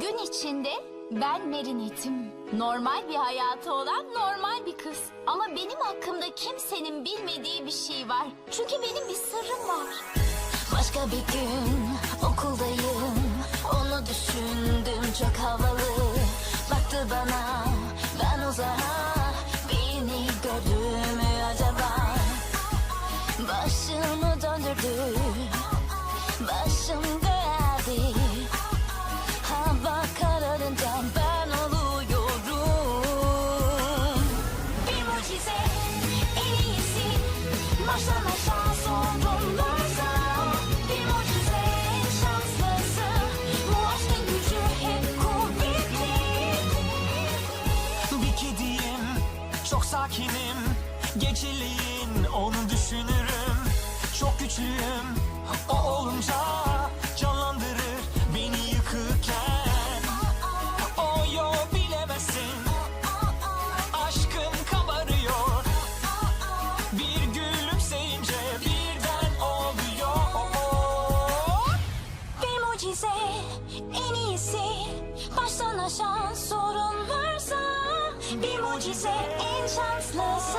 Gün içinde ben Merinet'im. Normal bir hayatı olan normal bir kız. Ama benim hakkımda kimsenin bilmediği bir şey var. Çünkü benim bir sırrım var. Başka bir gün o olunca Canlandırır beni yıkıkken O yo bilemezsin. Aşkın kabarıyor. Bir gülümseyince birden oluyor Bir mucize en iyisi. Baştan aşağı sorun varsa Bir mucize en şanslısı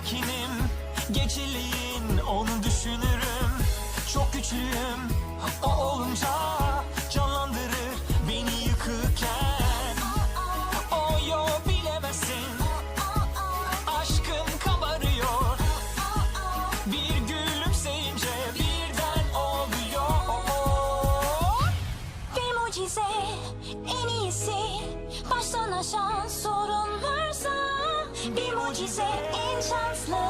Sakinim. Geceleyin onu düşünürüm. Çok güçlüyüm, o olunca Bir mucize en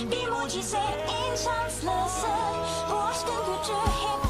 Bir mucize en şanslısı. Bu aşkın gücü hep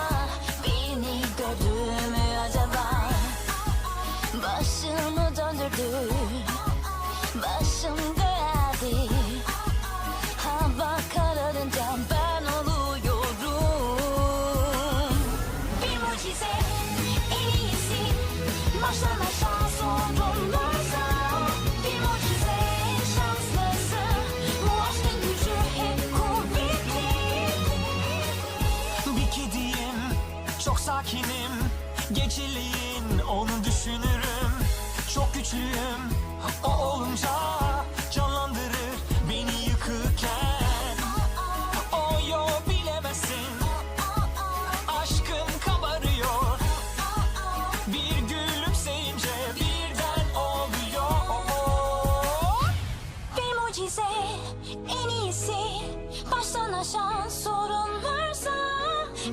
Çok sakinim Geceleyin onu düşünürüm. Çok güçlüyüm, o olunca Canlandırır beni yıkırken. O yo bilemezsin. Aşkın kabarıyor. Bir gülümseyince birden oluyor. Bir mucize en iyisi. Baştan aşağı sorun varsa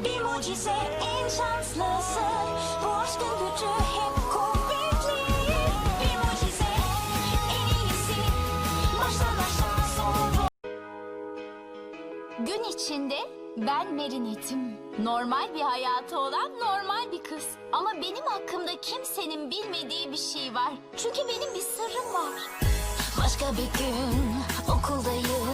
Bir mucize en şanslısı gücü hep Gün içinde ben Merinet'im. Normal bir hayatı olan normal bir kız. Ama benim hakkımda kimsenin bilmediği bir şey var. Çünkü benim bir sırrım var. Başka bir gün okuldayım.